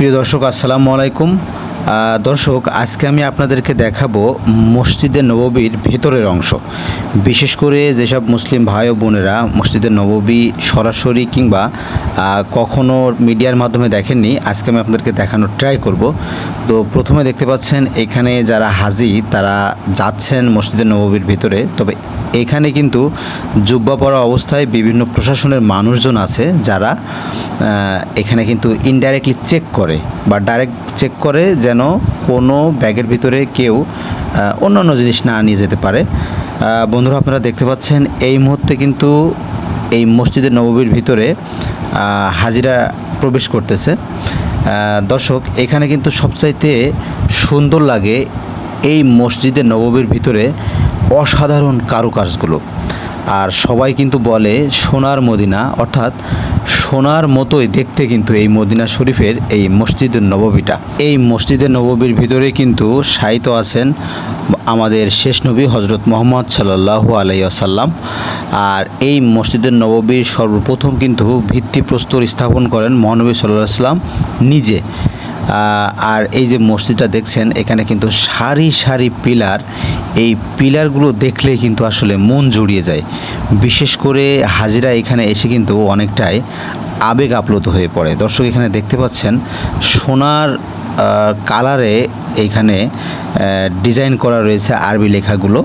প্রিয় দর্শক, আসসালামু আলাইকুম। দর্শক, আজকে আমি আপনাদেরকে দেখাবো মসজিদে নববীর ভেতরের অংশ। বিশেষ করে যেসব মুসলিম ভাই ও বোনেরা মসজিদে নববী সরাসরি কিংবা কখনো মিডিয়ার মাধ্যমে দেখেননি, আজকে আমি আপনাদেরকে দেখানোর ট্রাই করব। তো প্রথমে দেখতে পাচ্ছেন, এখানে যারা হাজি তারা যাচ্ছেন মসজিদে নববীর ভিতরে। তবে এখানে কিন্তু জুব্বা পরা অবস্থায় বিভিন্ন প্রশাসনের মানুষজন আছে যারা এখানে কিন্তু ইনডাইরেক্টলি চেক করে বা ডাইরেক্ট চেক করে যেন কোনো ব্যাগের ভিতরে কেউ অন্যান্য জিনিস না নিয়ে যেতে পারে। বন্ধুরা আপনারা দেখতে পাচ্ছেন এই মুহূর্তে কিন্তু এই মসজিদের নববীর ভিতরে হাজিরা প্রবেশ করতেছে। দর্শক, এখানে কিন্তু সবচাইতে সুন্দর লাগে এই মসজিদের নববীর ভিতরে অসাধারণ কারুকাজগুলো আর সবাই কিন্তু বলে সোনার মদিনা, অর্থাৎ সোনার মতোই দেখতে কিন্তু এই মদিনা শরীফের এই মসজিদের নববীটা। এই মসজিদের নববীর ভিতরে কিন্তু সাহিত্য আছেন আমাদের শেষ নবী হজরত মোহাম্মদ সাল্লাহু আলাইসাল্লাম আর এই মসজিদের নববীর সর্বপ্রথম কিন্তু ভিত্তিপ্রস্তর স্থাপন করেন মহানবী সাল্লাহ সাল্লাম নিজে। আর এই যে মসজিদটা দেখছেন, এখানে কিন্তু সারি সারি পিলার। এই পিলারগুলো দেখলে কিন্তু আসলে মন জুড়িয়ে যায়। বিশেষ করে হাজিরা এখানে এসে কিন্তু অনেকটাই আবেগ আপ্লুত হয়ে পড়ে। দর্শক, এখানে দেখতে পাচ্ছেন, সোনার কালারে এইখানে ডিজাইন করা রয়েছে আরবি লেখাগুলো।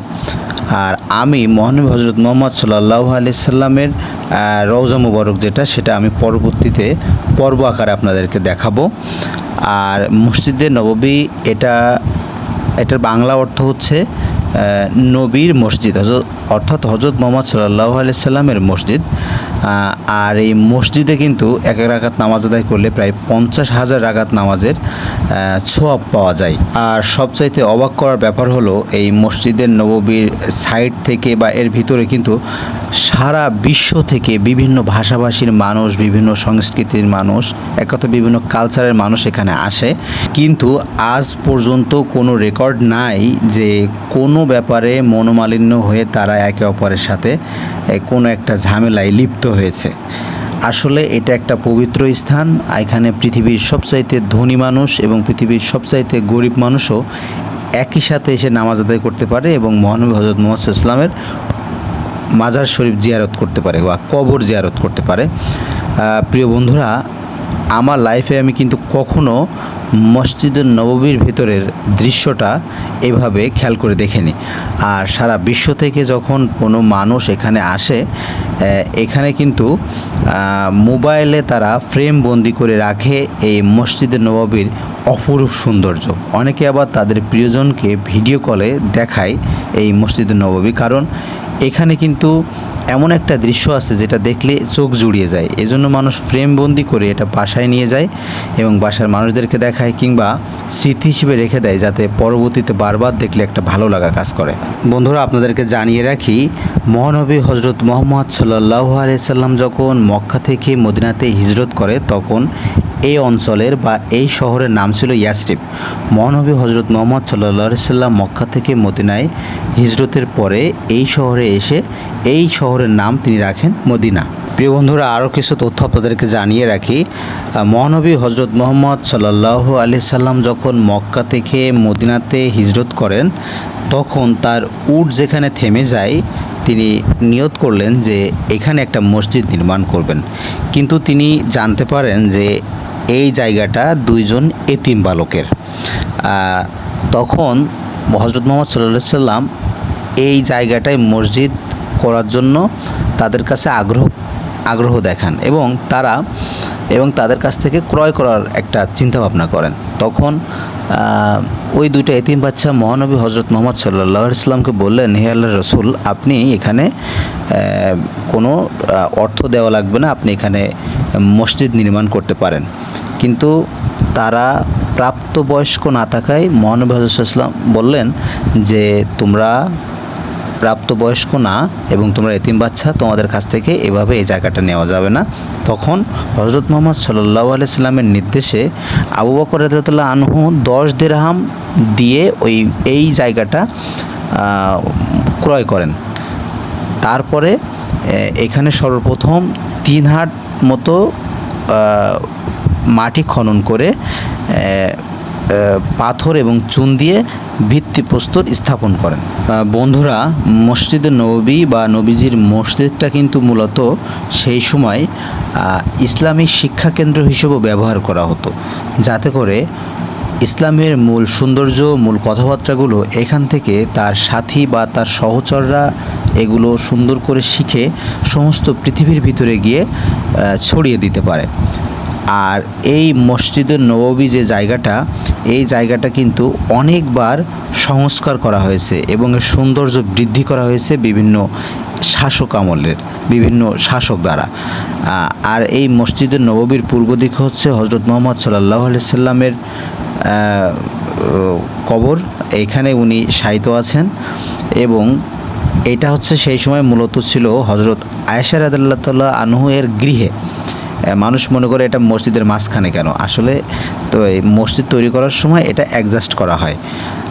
আর আমি মহানবী হজরত মোহাম্মদ সাল্লাহ আলিয়াল্লামের রওজা মুবারক যেটা, সেটা আমি পরবর্তীতে পর্ব আকারে আপনাদেরকে দেখাবো। আর মসজিদে নববী এটা, এটার বাংলা অর্থ হচ্ছে নবীর মসজিদ অর্থাৎ হজরত মোহাম্মদ সাল্লাহ আলাইসাল্লামের মসজিদ। আর এই মসজিদে কিন্তু এক এক রাকাত নামাজ আদায় করলে প্রায় পঞ্চাশ হাজার রাকাত নামাজের ছোয়াব পাওয়া যায়। আর সবচাইতে অবাক করার ব্যাপার হলো, এই মসজিদের নববীর সাইড থেকে বা এর ভিতরে কিন্তু সারা বিশ্ব থেকে বিভিন্ন ভাষাভাষীর মানুষ, বিভিন্ন সংস্কৃতির মানুষ এক কথা বিভিন্ন কালচারের মানুষ এখানে আসে। কিন্তু আজ পর্যন্ত কোনো রেকর্ড নাই যে কোনো ব্যাপারে মনোমালিন্য হয়ে তারা একে অপরের সাথে কোনো একটা ঝামেলায় লিপ্ত হয়েছে। আসলে এটা একটা পবিত্র স্থান। এখানে পৃথিবীর সবচাইতে ধনী মানুষ এবং পৃথিবীর সবচাইতে গরিব মানুষও একই সাথে এসে নামাজ আদায় করতে পারে এবং মহানবী হজরত মোহাম্মদ ইসলামের মাজার শরীফ জিয়ারত করতে পারে বা কবর জিয়ারত করতে পারে। প্রিয় বন্ধুরা, আমার লাইফে আমি কিন্তু কখনো মসজিদের নববীর ভিতরের দৃশ্যটা এভাবে খেয়াল করে দেখিনি। আর সারা বিশ্ব থেকে যখন কোনো মানুষ এখানে আসে এখানে কিন্তু মোবাইলে তারা ফ্রেম বন্দি করে রাখে এই মসজিদের নববীর অপরূপ সৌন্দর্য। অনেকে আবার তাদের প্রিয়জনকে ভিডিও কলে দেখায় এই মসজিদের নববী। কারণ এখানে কিন্তু এমন একটা দৃশ্য আছে যেটা দেখলে চোখ জুড়িয়ে যায়। এজন্য মানুষ ফ্রেম বন্দি করে এটা বাসায় নিয়ে যায় এবং বাসার মানুষদেরকে দেখায় কিংবা স্মৃতি হিসেবে রেখে দেয় যাতে পরবর্তীতে বারবার দেখলে একটা ভালো লাগা কাজ করে। বন্ধুরা, আপনাদেরকে জানিয়ে রাখি, মহানবী হজরত মোহাম্মদ সাল্লাহ আলিয়াল্লাম যখন মক্কা থেকে মদিনাতে হিজরত করে, তখন এই অঞ্চলের বা এই শহরের নাম ছিল ইয়াসরিফ মহানবী হজরত মোহাম্মদ সাল্লা সাল্লাম মক্কা থেকে মদিনায় হিজরতের পরে এই শহরে এসে এই শহরের নাম তিনি রাখেন মদিনা। প্রিয় বন্ধুরা, আরও কিছু তথ্য আপনাদেরকে জানিয়ে রাখি। মহানবী হজরত মোহাম্মদ সাল্লাহ আলি সাল্লাম যখন মক্কা থেকে মদিনাতে হিজরত করেন, তখন তার উট যেখানে থেমে যায়, তিনি নিয়ত করলেন যে এখানে একটা মসজিদ নির্মাণ করবেন। কিন্তু তিনি জানতে পারেন যে এই জায়গাটা দুইজন এতিম বালকের। তখন হজরত মোহাম্মদ সাল্লা সাল্লাম এই জায়গাটায় মসজিদ করার জন্য তাদের কাছে আগ্রহ আগ্রহ দেখান এবং তারা, এবং তাদের কাছ থেকে ক্রয় করার একটা চিন্তা ভাবনা করেন। তখন ওই দুইটা এতিম বাচ্চা মহানবী হজরত মোহাম্মদ সাল্লাহ ইসলামকে বললেন, হে আল্লাহ রসুল, আপনি এখানে কোনো অর্থ দেওয়া লাগবে না, আপনি এখানে মসজিদ নির্মাণ করতে পারেন। কিন্তু তারা প্রাপ্তবয়স্ক না থাকায় মহানবী হজরত ইসলাম বললেন যে, তোমরা প্রাপ্তবয়স্ক না এবং তোমরা এতিম বাচ্চা, তোমাদের কাছ থেকে এভাবে এই জায়গাটা নেওয়া যাবে না। তখন হজরত মোহাম্মদ সাল্লাহ আলাইস্লামের নির্দেশে আবু বকর রাদিয়াল্লাহু আনহু দশ দেরহাম দিয়ে ওই, এই জায়গাটা ক্রয় করেন। তারপরে এখানে সর্বপ্রথম তিন হাট মতো মাটি খনন করে পাথর এবং চুন দিয়ে ভিত্তিপ্রস্তর স্থাপন করেন। বন্ধুরা, মসজিদে নবী বা নবীজির মসজিদটা কিন্তু মূলত সেই সময় ইসলামী শিক্ষা কেন্দ্র হিসেবেও ব্যবহার করা হতো। যাতে করে ইসলামের মূল সৌন্দর্য, মূল কথাবার্তাগুলো এখান থেকে তার সাথী বা তার সহচররা এগুলো সুন্দর করে শিখে সমস্ত পৃথিবীর ভিতরে গিয়ে ছড়িয়ে দিতে পারে। আর এই মসজিদের নববী যে জায়গাটা এই জায়গাটা কিন্তু অনেকবার সংস্কার করা হয়েছে এবং এর সৌন্দর্য বৃদ্ধি করা হয়েছে বিভিন্ন শাসক আমলের বিভিন্ন শাসক দ্বারা। আর এই মসজিদের নববীর পূর্ব দিকে হচ্ছে হজরত মোহাম্মদ সাল্লাহ সাল্লামের কবর। এইখানে উনি শায়িত আছেন এবং এটা হচ্ছে সেই সময় মূলত ছিল হজরত আয়েশা রাদাল্লাহ তাল্লাহ আনহু এর গৃহে। মানুষ মনে করে এটা মসজিদের মাঝখানে কেন? আসলে তো এই মসজিদ তৈরি করার সময় এটা অ্যাডজাস্ট করা হয়।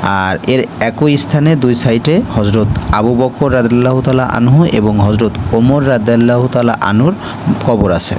আর এর একই স্থানে দুই সাইডে হজরত আবু বকর রাদাল্লাহ তালা আনহু এবং হজরত ওমর রাদাল্লাহ তালা আনুর কবর আছে।